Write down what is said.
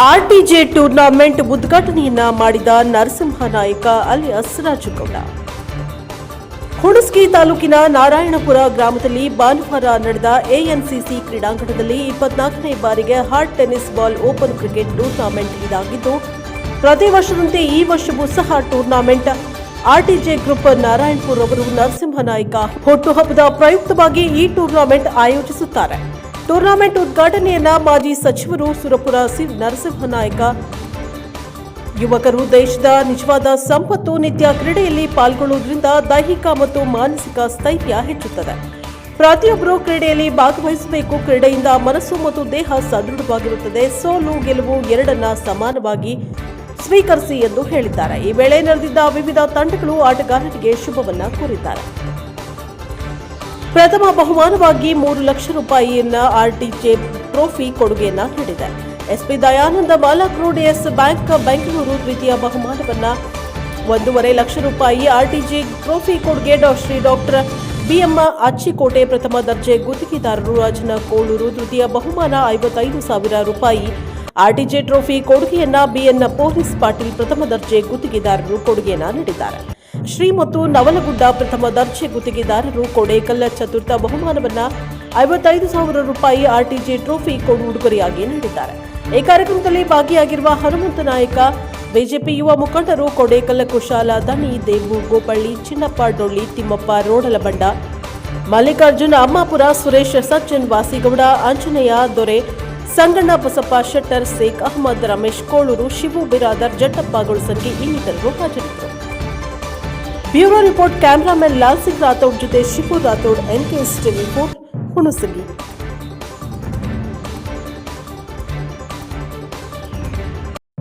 ಆರ್ಟಿಜೆ tournament ಉದ್ಘಾಟನೆಯನ್ನ ಮಾಡಿದ ನರಸಿಂಹ ನಾಯಕ alias Rajagouda ಹುಣಸ್ಗಿ ತಾಲೂಕಿನ ನಾರಾಯಣಪುರ ಗ್ರಾಮದಲ್ಲಿ ಭಾನುವಾರ ನಡೆದ ಎಎನ್ಸಿಸಿ ಕ್ರೀಡಾಂಗಣದಲ್ಲಿ ಇಪ್ಪತ್ನಾಲ್ಕನೇ ಬಾರಿಗೆ hard tennis ball open cricket tournament ಇದಾಗಿದ್ದು, ಪ್ರತಿ ವರ್ಷದಂತೆ ಈ ವರ್ಷವೂ ಸಹ ಟೂರ್ನಮೆಂಟ್. ಆರ್ಟಿಜೆ ಗ್ರೂಪ್ ನಾರಾಯಣಪುರ್ ಅವರು ನರಸಿಂಹನಾಯ್ಕ ಹುಟ್ಟುಹಬ್ಬದ ಪ್ರಯುಕ್ತವಾಗಿ ಈ ಟೂರ್ನಮೆಂಟ್ ಆಯೋಜಿಸುತ್ತಾರೆ. ಟೂರ್ನಮೆಂಟ್ ಉದ್ಘಾಟನೆಯನ್ನ ಮಾಜಿ ಸಚಿವರು ಸುರಪುರ ಸಿ ನರಸಿಂಹನಾಯ್ಕ ಯುವಕರು ದೇಶದ ನಿಜವಾದ ಸಂಪತ್ತು, ನಿತ್ಯ ಕ್ರೀಡೆಯಲ್ಲಿ ಪಾಲ್ಗೊಳ್ಳುವುದರಿಂದ ದೈಹಿಕ ಮತ್ತು ಮಾನಸಿಕ ಸ್ಥೈರ್ಯ ಹೆಚ್ಚುತ್ತದೆ. ಪ್ರತಿಯೊಬ್ಬರು ಕ್ರೀಡೆಯಲ್ಲಿ ಭಾಗವಹಿಸಬೇಕು. ಕ್ರೀಡೆಯಿಂದ ಮನಸ್ಸು ಮತ್ತು ದೇಹ ಸದೃಢವಾಗಿರುತ್ತದೆ. ಸೋಲು, ಗೆಲುವು ಎರಡನ್ನ ಸಮಾನವಾಗಿ ಸ್ವೀಕರಿಸಿ ಎಂದು ಹೇಳಿದ್ದಾರೆ. ಈ ವೇಳೆ ನಡೆದಿದ್ದ ವಿವಿಧ ತಂಡಗಳು ಆಟಗಾರರಿಗೆ ಶುಭವನ್ನ ಕೋರಿದ್ದಾರೆ. ಪ್ರಥಮ ಬಹುಮಾನವಾಗಿ ಮೂರು ಲಕ್ಷ ರೂಪಾಯಿಯನ್ನ ಆರ್ಟಿಜೆ ಟ್ರೋಫಿ ಕೊಡುಗೆಯನ್ನ ನೀಡಿದೆ. ಎಸ್ಪಿ ದಯಾನಂದ ಬಾಲಕ್ರೋಡಿಯಸ್ ಬ್ಯಾಂಕ್ ಬೆಂಗಳೂರು ದ್ವಿತೀಯ ಬಹುಮಾನವನ್ನ ಒಂದೂವರೆ ಲಕ್ಷ ರೂಪಾಯಿ ಆರ್ಟಿಜೆ ಟ್ರೋಫಿ ಕೊಡುಗೆ ಶ್ರೀ ಡಾಕ್ಟರ್ ಬಿಎಂ ಅಚ್ಚಿಕೋಟೆ ಪ್ರಥಮ ದರ್ಜೆ ಗುತ್ತಿಗೆದಾರರು ರಾಜನ ಕೋಳೂರು ತೃತೀಯ ಬಹುಮಾನ ಐವತ್ತೈದು ಸಾವಿರ ರೂಪಾಯಿ ಆರ್ಟಿಜೆ ಟ್ರೋಫಿ ಕೊಡುಗೆಯನ್ನ ಬಿಎನ್ ಪೊಲೀಸ್ ಪಾಟೀಲ್ ಪ್ರಥಮ ದರ್ಜೆ ಗುತ್ತಿಗೆದಾರರು ಕೊಡುಗೆಯನ್ನ ನೀಡಿದ್ದಾರೆ. ಶ್ರೀ ಮತ್ತು ನವಲಗುಡ್ಡ ಪ್ರಥಮ ದರ್ಜೆ ಗುತ್ತಿಗೆದಾರರು ಕೊಡೇಕಲ್ಲ ಚತುರ್ಥ ಬಹುಮಾನವನ್ನ ಐವತ್ತೈದು ಸಾವಿರ ರೂಪಾಯಿ ಆರ್ಟಿಜಿ ಟ್ರೋಫಿ ಕೊಡು ಉಡುಗೊರೆಯಾಗಿ ನೀಡಿದ್ದಾರೆ. ಈ ಕಾರ್ಯಕ್ರಮದಲ್ಲಿ ಭಾಗಿಯಾಗಿರುವ ಹನುಮಂತ ನಾಯಕ, ಬಿಜೆಪಿ ಯುವ ಮುಖಂಡರು ಕೊಡೇಕಲ್ಲ ಕುಶಾಲ ದನಿ ದೇವು, ಗೋಪಳ್ಳಿ, ಚಿನ್ನಪ್ಪ, ಡೊಳ್ಳಿ, ತಿಮ್ಮಪ್ಪ ರೋಡಲಬಂಡ ಮಲ್ಲಿಕಾರ್ಜುನ, ಅಮ್ಮಾಪುರ, ಸುರೇಶ್, ಸಜ್ಜನ್, ವಾಸಿಗೌಡ, ಆಂಜನೇಯ, ದೊರೆ, ಸಂಗಣ್ಣ, ಬಸಪ್ಪ, ಶೆಟ್ಟರ್, ಶೇಖ್ ಅಹಮದ್, ರಮೇಶ್, ಕೋಳೂರು, ಶಿವು, ಬಿರಾದರ್, ಜಟ್ಟಪ್ಪ ಗೊಳಸಂಗಿ ಇನ್ನಿತರರು ಹಾಜರಿದ್ದರು. Bureau report cameraman Lal Singh Rathod ಜೊತೆ Shivu Rathod NKS TV report Hunasagi.